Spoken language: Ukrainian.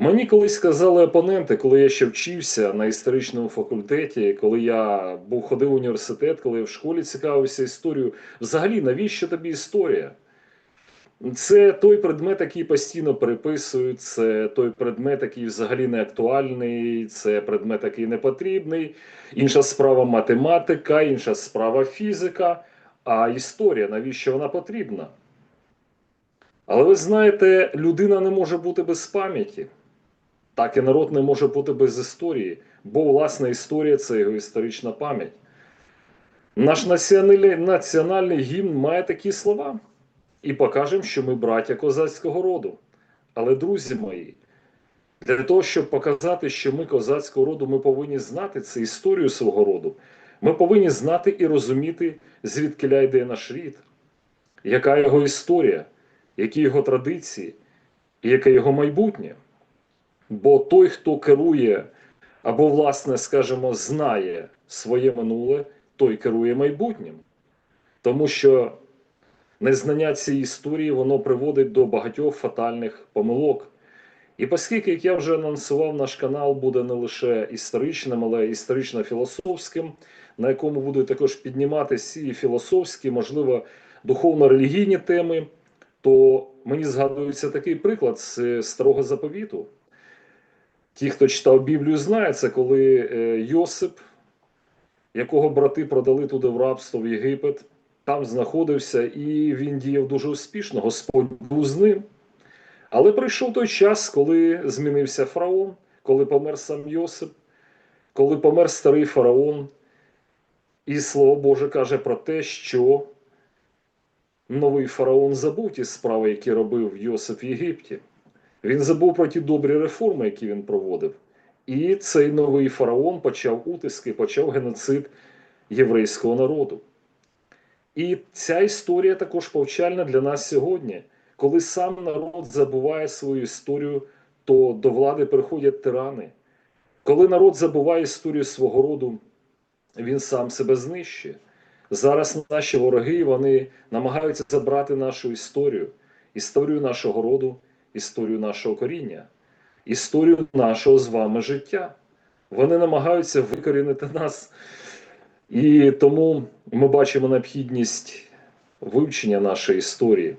Мені колись сказали опоненти, коли я ще вчився на історичному факультеті, коли я був ходив в університет, коли я в школі цікавився історією. Взагалі, навіщо тобі історія? Це той предмет, який постійно переписують, це той предмет, який взагалі не актуальний, це предмет, який не потрібний. Інша справа математика, інша справа фізика. А історія, навіщо вона потрібна? Але ви знаєте, людина не може бути без пам'яті. Так і народ не може бути без історії, бо власне історія це його історична пам'ять. Наш національний, національний гімн має такі слова. І покажемо, що ми браття козацького роду. Але, друзі мої, для того, щоб показати, що ми козацького роду, ми повинні знати це історію свого роду. Ми повинні знати і розуміти, звідки йде наш рід, яка його історія, які його традиції, і яке його майбутнє. Бо той, хто керує або, власне, скажімо, знає своє минуле, той керує майбутнім. Тому що незнання цієї історії воно приводить до багатьох фатальних помилок. І оскільки, як я вже анонсував, наш канал буде не лише історичним, але й історично-філософським, на якому будуть також підніматися і філософські, можливо, духовно-релігійні теми, то мені згадується такий приклад з старого заповіту. Ті, хто читав Біблію, знають, це коли е, Йосип, якого брати продали туди в рабство в Єгипет, там знаходився і він діяв дуже успішно. Господь був з ним. Але прийшов той час, коли змінився фараон, коли помер сам Йосип, коли помер старий фараон. І слово Боже каже про те, що новий фараон забув ті справи, які робив Йосип в Єгипті. Він забув про ті добрі реформи, які він проводив. І цей новий фараон почав утиски, почав геноцид єврейського народу. І ця історія також повчальна для нас сьогодні. Коли сам народ забуває свою історію, то до влади приходять тирани. Коли народ забуває історію свого роду, він сам себе знищує. Зараз наші вороги вони намагаються забрати нашу історію, історію нашого роду, історію нашого коріння, історію нашого з вами життя. Вони намагаються викорінити нас. І тому ми бачимо необхідність вивчення нашої історії.